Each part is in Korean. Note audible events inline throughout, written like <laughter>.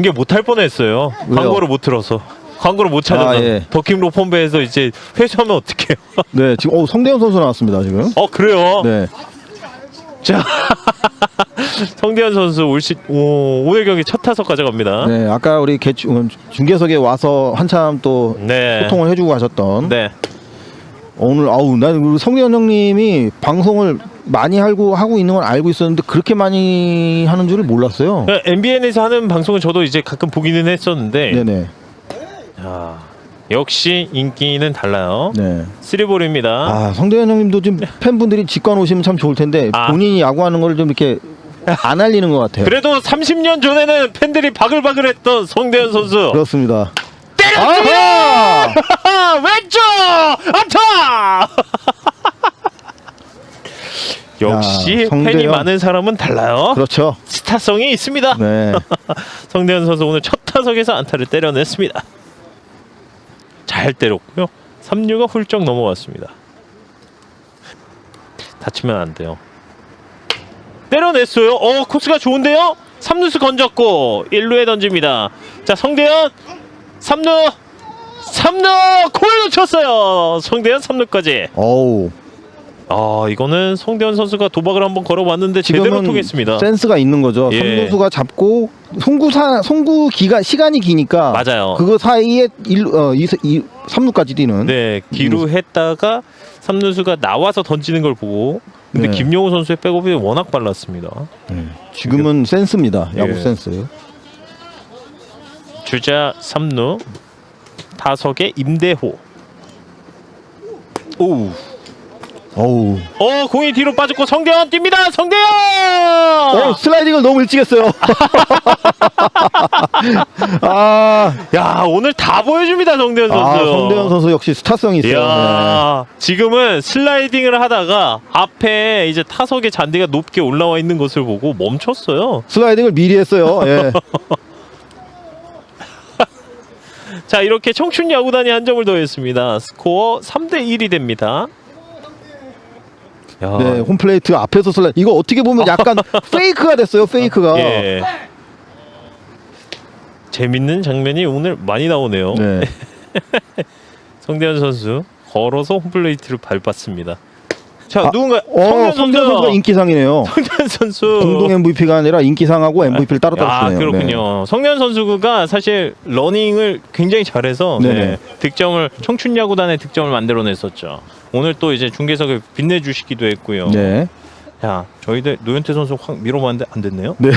이게 못할 뻔했어요. 왜요? 광고를 못 들어서. 광고를 못 찾아서 아, 예. 더킹 로펌베에서 이제 회수하면 어떡해요? <laughs> 네, 지금 어, 성대현 선수 나왔습니다 지금. 어 그래요? 네, 자 <laughs> 성대현 선수 올 시, 오, 오늘 경기 첫 타석 가져갑니다. 네, 아까 우리 개, 음, 중계석에 와서 한참 또 네. 소통을 해주고 가셨던 네. 오늘 아우 난 우리 성대현 형님이 방송을 많이 하고 하고 있는 건 알고 있었는데 그렇게 많이 하는 줄을 몰랐어요. MBN에서 하는 방송은 저도 이제 가끔 보기는 했었는데 네네. 자, 역시 인기는 달라요. 네. 쓰리볼입니다. 아 성대현 형님도 지금 팬분들이 직관 오시면 참 좋을 텐데 아. 본인이 야구하는 걸 좀 이렇게 안 알리는 것 같아요. 그래도 30년 전에는 팬들이 바글바글했던 성대현 선수 그렇습니다. 때렸습니다. 아하! <laughs> 왼쪽 안타. 역시 야, 성대현. 팬이 많은 사람은 달라요. 그렇죠. 스타성이 있습니다. 네. <laughs> 성대현 선수 오늘 첫 타석에서 안타를 때려냈습니다. 잘 때렸고요. 3루가 훌쩍 넘어갔습니다. 다치면 안 돼요. 때려냈어요. 어 코스가 좋은데요. 3루수 건졌고 1루에 던집니다. 자 성대현 3루 3루 콜 놓쳤어요. 성대현 3루까지. 어우. 아 이거는 성대현 선수가 도박을 한번 걸어봤는데 제대로 지금은 통했습니다. 센스가 있는 거죠. 예. 삼루수가 잡고 송구사 송구 기간 시간이 기니까 맞아요. 그거 사이에 1 어, 2, 2 3루까지 뛰는 네, 기루 했다가 삼루수가 나와서 던지는 걸 보고 근데 네. 김용호 선수의 백업이 워낙 빨랐습니다. 지금은 센스입니다. 야구 예. 센스. 주자 삼루 타석에 임대호. 오, 어우. 어 공이 뒤로 빠졌고 성대현 뜁니다. 성대현. 어, 슬라이딩을 너무 일찍 했어요. <laughs> 아, 야 오늘 다 보여줍니다 성대현 선수. 아, 성대현 선수 역시 스타성이 있어요. 네. 이야, 지금은 슬라이딩을 하다가 앞에 이제 타석의 잔디가 높게 올라와 있는 것을 보고 멈췄어요. 네. 슬라이딩을 미리 했어요. 예. <laughs> 자 이렇게 청춘 야구단이 한 점을 더했습니다. 스코어 3대 1이 됩니다. 야, 네, 홈플레이트 앞에서 슬라이 이거 어떻게 보면 약간 <laughs> 페이크가 됐어요. 페이크가. 예. 재밌는 장면이 오늘 많이 나오네요. 네. <laughs> 성대현 선수 걸어서 홈플레이트를 밟았습니다. 자 아, 누군가 어, 성대현 성대현 선수가 선수 인기상이네요. 성대현 선수 공동 MVP가 아니라 인기상하고 MVP를 따로 따로 아 주네요. 그렇군요. 성대현 선수가 사실 러닝을 굉장히 잘해서 네 네. 네, 득점을 청춘 야구단의 득점을 만들어냈었죠. 오늘 또 이제 중계석을 빛내주시기도 했고요. 네. 야 저희들 노현태 선수 확 밀어봤는데 안 됐네요. 네.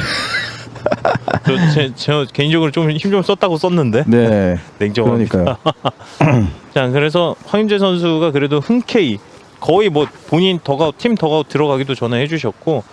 저, 제, 저 개인적으로 좀 힘 좀 썼다고 썼는데 네. <laughs> 냉정합니다. 그러니까요. <laughs> 자 그래서 황임재 선수가 그래도 흔쾌히 거의 뭐 본인 더가웃 팀 더가웃 들어가기도 전에 해주셨고